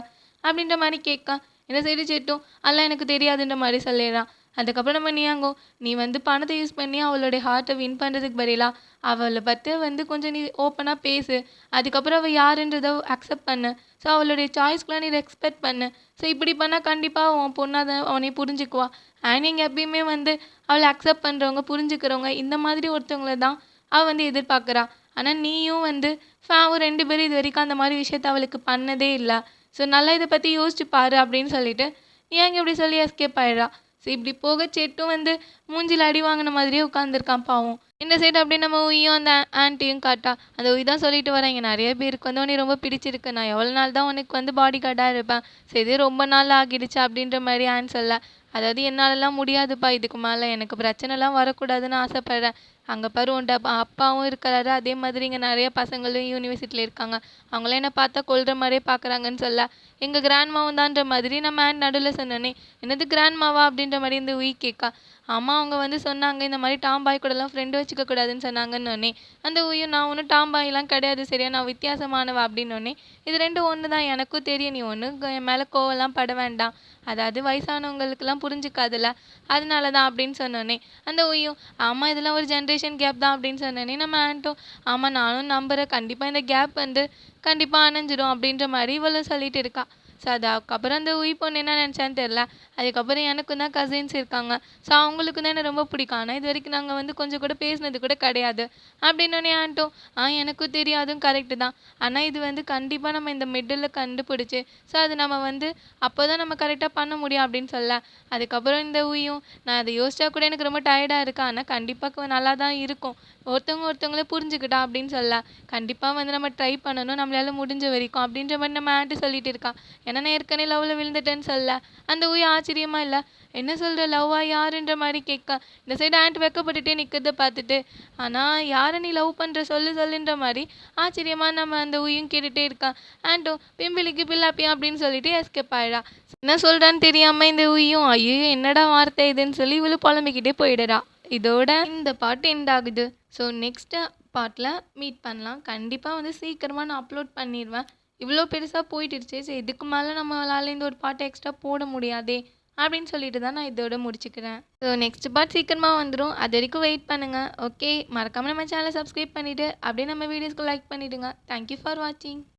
Speaker 1: அப்படின்ற மாதிரி கேட்கா. என்ன சைடு செட்டும் அதெல்லாம் எனக்கு தெரியாதுன்ற மாதிரி சொல்லிடுறான் அதுக்கப்புறம் நம்ம நீயாங்கோ நீ வந்து பணத்தை யூஸ் பண்ணி அவளுடைய ஹார்ட்டை வின் பண்ணுறதுக்கு பதிலாக அவளை பற்றி வந்து கொஞ்சம் நீ ஓப்பனாக பேசு. அதுக்கப்புறம் அவள் யாருன்றதை அக்செப்ட் பண்ணு. ஸோ அவளுடைய சாய்ஸ்க்குலாம் நீ ரெஸ்பெக்ட் பண்ணு. ஸோ இப்படி பண்ணால் கண்டிப்பாக உன் பொண்ணாத அவனை புரிஞ்சுக்குவா. அண்ட் இங்கே எப்பயுமே வந்து அவளை அக்செப்ட் பண்ணுறவங்க புரிஞ்சுக்கிறவங்க இந்த மாதிரி ஒருத்தவங்கள தான் அவள் வந்து எதிர்பார்க்குறா. ஆனால் நீயும் வந்து ஃபேவும் ரெண்டு பேரும் இது வரைக்கும் அந்த மாதிரி விஷயத்த அவளுக்கு பண்ணதே இல்லை. ஸோ நல்லா இதை பற்றி யோசிச்சு பாரு அப்படின்னு சொல்லிட்டு ஏங்க இப்படி சொல்லி எஸ்கேப் ஆயிடுறா? ஸோ இப்படி போக செட்டும் வந்து மூஞ்சில் அடி வாங்கின மாதிரியே உட்காந்துருக்கான் பாவம். இந்த சைடு அப்படியே நம்ம உயும் அந்த ஆன்ட்டியும் காட்டா அந்த உய் தான் சொல்லிட்டு வரேன் இங்கே நிறைய பேருக்கு வந்து உனக்கு ரொம்ப பிடிச்சிருக்கு. நான் எவ்வளோ நாள் தான் உனக்கு வந்து பாடி கார்டாக இருப்பேன். சரி ரொம்ப நாள் ஆகிடுச்சு அப்படின்ற மாதிரி ஆன் சொல்ல அதாவது என்னாலலாம் முடியாதுப்பா. இதுக்கு மேலே எனக்கு பிரச்சனைலாம் வரக்கூடாதுன்னு ஆசைப்பட்றேன். அங்கே பாரு உண்டா அப்பாவும் இருக்கிறாரு. அதே மாதிரி இங்கே நிறைய பசங்களும் யூனிவர்சிட்டியில் இருக்காங்க. அவங்களாம் என்னை பார்த்தா கொள்கிற மாதிரியே பார்க்குறாங்கன்னு சொல்ல எங்கள் கிராண்ட்மாவும் தான்ற மாதிரி நான் மேன் நடுவில் சொன்னேனே என்னது கிராண்ட்மாவா அப்படின்ற மாதிரி இந்த உய் கேட்கா அம்மா அவங்க வந்து சொன்னாங்க இந்த மாதிரி டாம் பாய் கூடலாம் ஃப்ரெண்டு வச்சுக்க கூடாதுன்னு சொன்னாங்கன்னு அந்த உயும் நான் ஒன்றும் டாம் பாய்லாம் கிடையாது சரியா? நான் வித்தியாசமானவ? அப்படின்னு இது ரெண்டும் ஒன்று தான் எனக்கும் தெரியும். நீ ஒன்று என் மேலே கோவம்லாம் பட வேண்டாம். அதாவது வயசானவங்களுக்குலாம் புரிஞ்சுக்காதுல்ல? அதனால தான் அப்படின்னு சொன்னோன்னே அந்த உயும் ஆமாம் இதெல்லாம் ஒரு ஜென்ரேஷன் கேப் தான் அப்படின்னு சொன்னோன்னே நம்ம ஆண்ட்டும் ஆமாம் நானும் நம்புகிறேன் கண்டிப்பாக இந்த கேப் வந்து கண்டிப்பாக அணைஞ்சிடும் அப்படின்ற மாதிரி இவளும் சொல்லிட்டு இருக்கா. ஸோ அதுக்கப்புறம் அந்த உய் பொண்ணு என்ன நினச்சான்னு தெரில அதுக்கப்புறம் எனக்கும் தான் கசின்ஸ் இருக்காங்க. ஸோ அவங்களுக்கும் தான் என்ன ரொம்ப பிடிக்கும். ஆனால் இது வரைக்கும் நாங்கள் வந்து கொஞ்சம் கூட பேசினது கூட கிடையாது. அப்படின்னோடனே ஆன்ட்டும் ஆ எனக்கும் தெரியும். அதுவும் கரெக்டு தான். ஆனால் இது வந்து கண்டிப்பாக நம்ம இந்த மிடில் கண்டுபிடிச்சி ஸோ அது நம்ம வந்து அப்போ தான் நம்ம கரெக்டாக பண்ண முடியும் அப்படின்னு சொல்ல. அதுக்கப்புறம் இந்த உயும் நான் அதை யோசிச்சா கூட எனக்கு ரொம்ப டயர்டாக இருக்கா. ஆனால் கண்டிப்பாக நல்லா தான் இருக்கும். ஒருத்தவங்க ஒருத்தவங்கள புரிஞ்சுக்கிட்டா அப்படின்னு சொல்ல கண்டிப்பாக வந்து நம்ம ட்ரை பண்ணணும். நம்மளால முடிஞ்ச வரைக்கும் அப்படின்ற மாதிரி நம்ம ஆண்ட்டு சொல்லிட்டு இருக்கா. ஏன்னா நான் ஏற்கனவே லவ்வில் விழுந்துட்டேன்னு சொல்ல அந்த உயிர் ஆச்சரியமாக இல்லை? என்ன சொல்கிற லவ்வா யாருன்ற மாதிரி கேட்க. இந்த சைடு ஆண்ட் வெக்கப்பட்டுட்டே நிற்கிறத பார்த்துட்டு ஆனால் யாரை நீ லவ் பண்ணுற சொல்லு சொல்லுன்ற மாதிரி ஆச்சரியமாக நம்ம அந்த உயும் கேட்டுகிட்டே இருக்கான் ஆண்ட்டோ பிம்பிளிக்கு பில்லாப்பியா அப்படின்னு சொல்லிட்டு எஸ்கேப் ஆயிடா. என்ன சொல்கிறான்னு தெரியாமல் இந்த உயும் ஐயோ என்னடா வார்த்தை இதுன்னு சொல்லி இவ்வளோ புலம்பிக்கிட்டே போயிடுறா. இதோட இந்த பாட்டு எண்ட் ஆகுது. ஸோ நெக்ஸ்ட்டு பாட்டில் மீட் பண்ணலாம். கண்டிப்பாக வந்து சீக்கிரமாக நான் அப்லோட் பண்ணிடுவேன் இவ்வளோ பெருசாக போயிட்டுருச்சு சரி இதுக்கு மேலே நம்மளால் இந்த ஒரு பாட்டை எக்ஸ்ட்ரா போட முடியாதே அப்படின்னு சொல்லிட்டு தான் நான் இதோட முடிச்சுக்கிறேன். ஸோ நெக்ஸ்ட் பார்ட் சீக்கிரமாக வந்துடும் அது வரைக்கும் வெயிட் பண்ணுங்கள் ஓகே மறக்காமல் நம்ம சேனலை சப்ஸ்கிரைப் பண்ணிவிட்டு அப்படியே நம்ம வீடியோஸ்க்கு லைக் பண்ணிவிடுங்க தேங்க்யூ ஃபார் வாட்சிங்